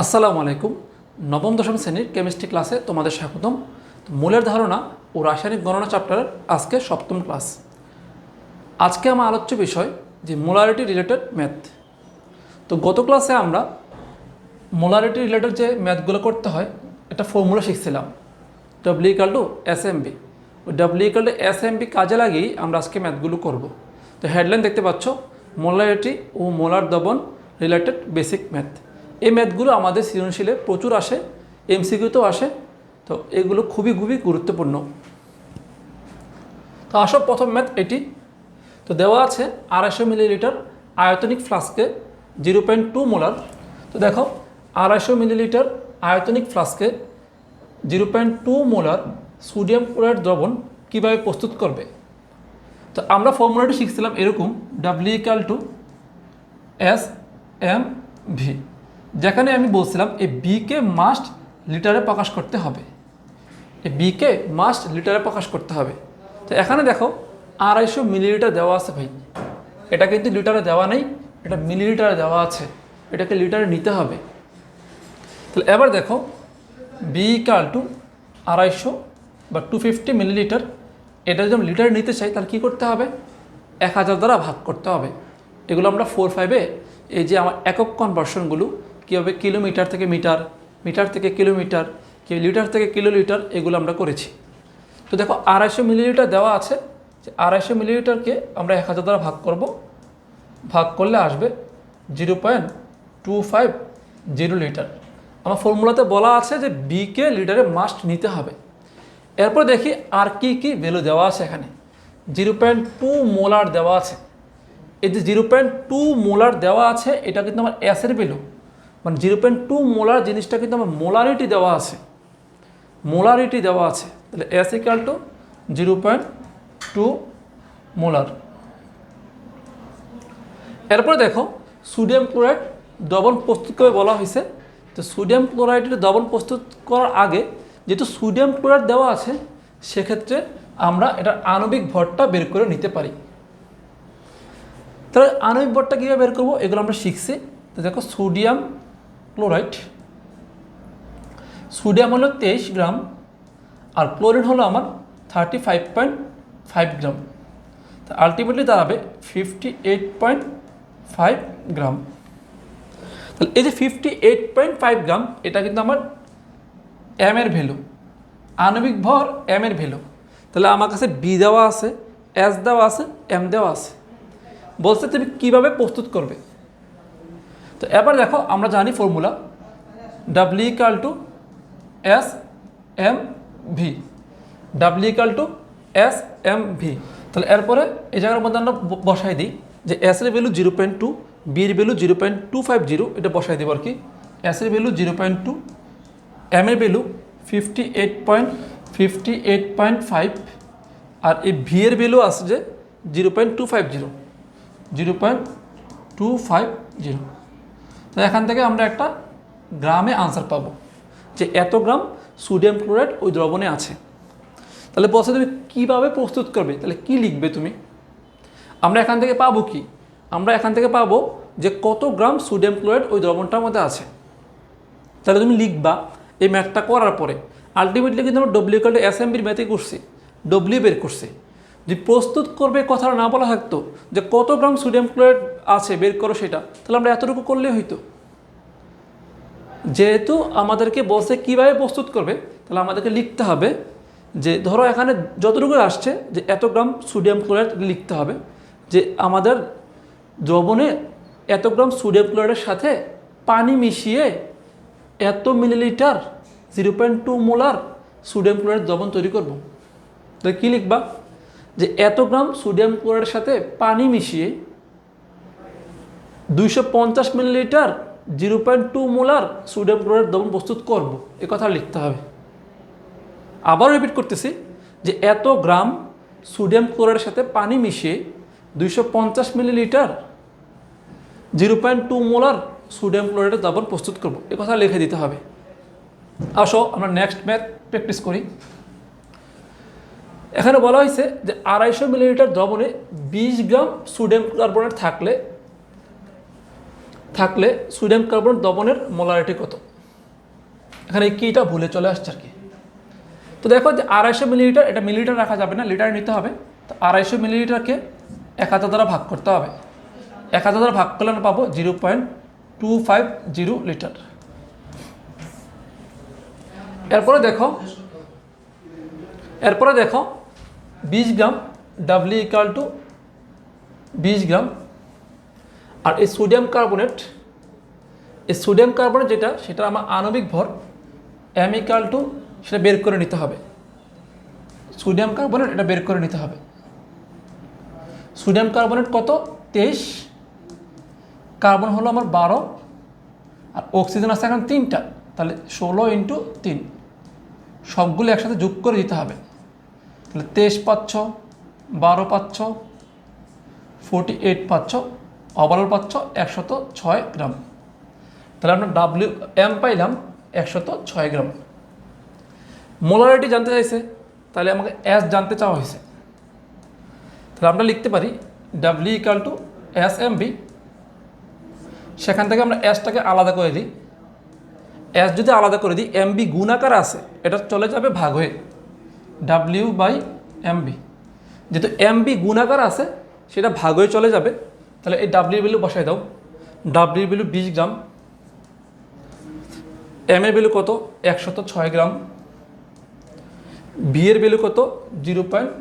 আসসালামু আলাইকুম। নবম, দশম শ্রেণির কেমিস্ট্রি ক্লাসে তোমাদের স্বাগতম। মূলের ধারণা ও রাসায়নিক গণনা চ্যাপ্টারের আজকে সপ্তম ক্লাস। আজকে আমার আলোচ্য বিষয় যে মোলারিটি রিলেটেড ম্যাথ তো গত ক্লাসে আমরা মোলারিটি রিলেটেড যে ম্যাথগুলো করতে হয়, একটা formula শিখছিলাম। W equal to S M B ওই W equal to S M B কাজে লাগিয়েই আমরা আজকে ম্যাথগুলো করব। তো হেডলাইন দেখতে পাচ্ছ মোলারিটি ও মোলার দবন রিলেটেড বেসিক ম্যাথ এই ম্যাথগুলো আমাদের সৃজনশীলে প্রচুর আসে, এমসিকিউতেও আসে, তো এগুলো খুবই খুবই গুরুত্বপূর্ণ। তো আসো প্রথম ম্যাথ এটি। তো দেওয়া আছে আড়াইশো মিলিলিটার আয়তনিক ফ্লাস্কে জিরো পয়েন্ট টু মোলার। তো দেখো, আড়াইশো মিলিলিটার আয়তনিক ফ্লাস্কে zero point two molar sodium chloride দ্রবণ কীভাবে প্রস্তুত করবে? তো আমরা ফর্মুলাটি শিখছিলাম এরকম W equal to S M V যেখানে আমি বলছিলাম এই বিকে মাস্ট লিটারে প্রকাশ করতে হবে। এই বিকে মাস্ট লিটারে প্রকাশ করতে হবে। তো এখানে দেখো আড়াইশো মিলিলিটার দেওয়া আছে ভাই। এটা কিন্তু লিটারে দেওয়া নেই, এটা মিলিলিটারে দেওয়া আছে। এটাকে লিটারে নিতে হবে। তাহলে এবার দেখো বি ইকাল টু আড়াইশো বা টু ফিফটি মিলিলিটার এটা যদি লিটারে নিতে চাই, তাহলে কী করতে হবে? এক হাজার দ্বারা ভাগ করতে হবে। এগুলো আমরা ফোর ফাইভে এই যে আমার একক কনভার্সনগুলো কীভাবে কিলোমিটার থেকে মিটার মিটার থেকে কিলোমিটার, কি লিটার থেকে কিলোলিটার এগুলো আমরা করেছি। তো দেখো, আড়াইশো মিলিলিটার দেওয়া আছে। যে আড়াইশো মিলিলিটারকে আমরা এক হাজার দ্বারা ভাগ করব। ভাগ করলে আসবে zero point two five zero litre. আমার ফর্মুলাতে বলা আছে যে বিকে লিটারে মাস্ট নিতে হবে। এরপর দেখি আর কি কি ভ্যালু দেওয়া আছে এখানে। জিরো পয়েন্ট টু মোলার দেওয়া আছে। এই যে জিরো পয়েন্ট টু মোলার দেওয়া আছে, এটা কিন্তু আমার অ্যাসের ভ্যালু মানে জিরো পয়েন্ট টু মোলার জিনিসটা কিন্তু আমার মোলারিটি দেওয়া আছে। মোলারিটি দেওয়া আছে। তাহলে S equal to zero point two molar এরপরে দেখো সোডিয়াম ক্লোরাইড দ্রবণ প্রস্তুত করে বলা হয়েছে। তো সোডিয়াম ক্লোরাইডের দ্রবণ প্রস্তুত করার আগে যেহেতু সোডিয়াম ক্লোরাইড দেওয়া আছে, সেক্ষেত্রে আমরা এটার আণবিক ভরটা বের করে নিতে পারি। তাহলে আণবিক ভরটা কীভাবে বের করব? এগুলো আমরা শিখছি। তো দেখো সোডিয়াম ক্লোরাইড। সোডিয়াম হলো তেইশ গ্রাম আর ক্লোরিন হলো আমার thirty five point five gram. তা আলটিমেটলি দাঁড়াবে fifty eight point five gram. তাহলে এই যে fifty eight point five gram, এটা কিন্তু আমার এম এর ভ্যালু আণবিক ভর এম এর ভ্যালু তাহলে আমার কাছে বি দেওয়া আছে এস দেওয়া আছে এম দেওয়া আছে। বলছে তুমি কীভাবে প্রস্তুত করবে? তো এবার দেখো আমরা জানি formula W equal to S M V W equal to S M V তাহলে এরপরে এই জায়গার মধ্যে আমরা বসাই দিই যে এস এর ভ্যালু জিরো পয়েন্ট টু বির value zero point two five zero এটা বসাই দেবো আর কি। এস এর value zero point two M এর value fifty eight point fifty eight point five আর এই ভি এর ভ্যালু আসছে zero point two five zero zero point two five zero তো এখান থেকে আমরা একটা গ্রামে আনসার পাবো যে এত গ্রাম সোডিয়াম ক্লোরাইড ওই দ্রবণে আছে। তাহলে বলছে তুমি কীভাবে প্রস্তুত করবে? তাহলে কি লিখবে তুমি? আমরা এখান থেকে পাবো কি? আমরা এখান থেকে পাবো যে কত গ্রাম সোডিয়াম ক্লোরাইড ওই দ্রবণটার মধ্যে আছে। তাহলে তুমি লিখবা এই ম্যাথটা করার পরে। আলটিমেটলি কিন্তু আমরা ডব্লিউ কাল্টে অ্যাসেম্বলির ম্যাথে করছি। ডব্লিউ বের করছে। যদি প্রস্তুত করবে কথাটা না বলা থাকতো যে কত গ্রাম সোডিয়াম ক্লোরাইড আছে বের করো সেটা, তাহলে আমরা এতটুকু করলে হইতো। যেহেতু আমাদেরকে বলছে কীভাবে প্রস্তুত করবে, তাহলে আমাদেরকে লিখতে হবে যে, ধরো এখানে যতটুকু আসছে যে এত গ্রাম সোডিয়াম ক্লোরাইড লিখতে হবে, যে আমাদের দ্রবণে এত গ্রাম সোডিয়াম ক্লোরাইডের সাথে পানি মিশিয়ে এত millilitre, zero point two molar sodium chloride দ্রবণ তৈরি করব। তাহলে কী লিখবা? যে এত গ্রাম সোডিয়াম ক্লোরাইডের সাথে পানি মিশিয়ে দুইশো পঞ্চাশ millilitre zero point two molar sodium chloride দ্রবণ প্রস্তুত করব। এ কথা লিখতে হবে। আবার রিপিট করতেছি যে এত গ্রাম সোডিয়াম ক্লোরাইডের সাথে পানি মিশিয়ে দুইশো পঞ্চাশ millilitre zero point two molar sodium ক্লোরাইডের দ্রবণ প্রস্তুত করব। এ কথা লিখে দিতে হবে। আসো, আমরা নেক্সট ম্যাথ প্র্যাকটিস করি। এখানে বলা হয়েছে যে আড়াইশো মিলিলিটার দ্রবণে বিশ গ্রাম সোডিয়াম কার্বনেট থাকলে থাকলে সোডিয়াম কার্বন দবনের মোলারিটি কত? এখানে কিটা ভুলে চলে আসছে আর কি। তো দেখো যে আড়াইশো মিলিলিটার, এটা মিলিলিটার রাখা যাবে না, লিটার নিতে হবে। তো আড়াইশো মিলিলিটারকে এক হাজার দ্বারা ভাগ করতে হবে। এক হাজার দ্বারা ভাগ করলে আমরা পাবো zero point two five zero litre. এরপরে দেখো এরপরে দেখো বিশ গ্রাম ডাব্লিউ ইকাল টু বিশ গ্রাম আর এই সোডিয়াম কার্বনেট এই সোডিয়াম কার্বনেট যেটা সেটা আমার আণবিক ভর এম ইকাল টু সেটা বের করে নিতে হবে সোডিয়াম কার্বনেট এটা বের করে নিতে হবে সোডিয়াম কার্বনেট কত তেইশ কার্বন হলো আমার বারো আর অক্সিজেন আছে এখন তিনটা তাহলে ষোলো ইন্টু তিন সবগুলো একসাথে যোগ করে দিতে হবে তাহলে তেইশ পাচ্ছ বারো পাচ্ছ ফোর্টি এইট পাচ্ছ ওভারঅল পাচ্ছ একশত ছয় গ্রাম। তাহলে আমরা ডাব্লিউ এম পাইলাম একশত ছয় গ্রাম। মোলারিটি জানতে চাইছে, তাহলে আমাকে এস জানতে চাওয়া হয়েছে। তাহলে আমরা লিখতে পারি W equal to S M B সেখান থেকে আমরা এসটাকে আলাদা করে দিই। এস যদি আলাদা করে দিই এম বি গুণাকার আছে এটা চলে যাবে ভাগ হয়ে। ডাব্লিউ বাই এম বি যেহেতু এম বি গুণাকার আছে, সেটা ভাগ হয়ে চলে যাবে। তাহলে এই ডাব্লিউ ভ্যালু বসাই দাও। ডাব্লিউ ভ্যালু বিশ গ্রাম। এম এর ভ্যালু কত? একশত ছয় গ্রাম। বি এর ভ্যালু কত? Zero point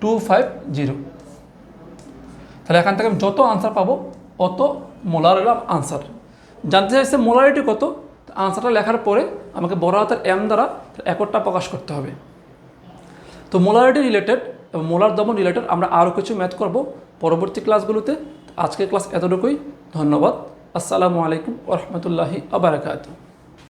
two five zero. তাহলে এখান থেকে আমি যত আনসার পাবো, অত মোলার এলাম আনসার জানতে চাইছে মোলারিটি কত? আনসারটা লেখার পরে আমাকে বড় হাতের এম দ্বারা একরটা প্রকাশ করতে হবে। তো মোলারিটি রিলেটেড এবং মোলার দমন রিলেটেড আমরা আরও কিছু ম্যাথ করব পরবর্তী ক্লাসগুলোতে আজকের ক্লাস এতটুকুই। ধন্যবাদ। আসসালামু আলাইকুম রহমতুল্লাহি আবরাকাতু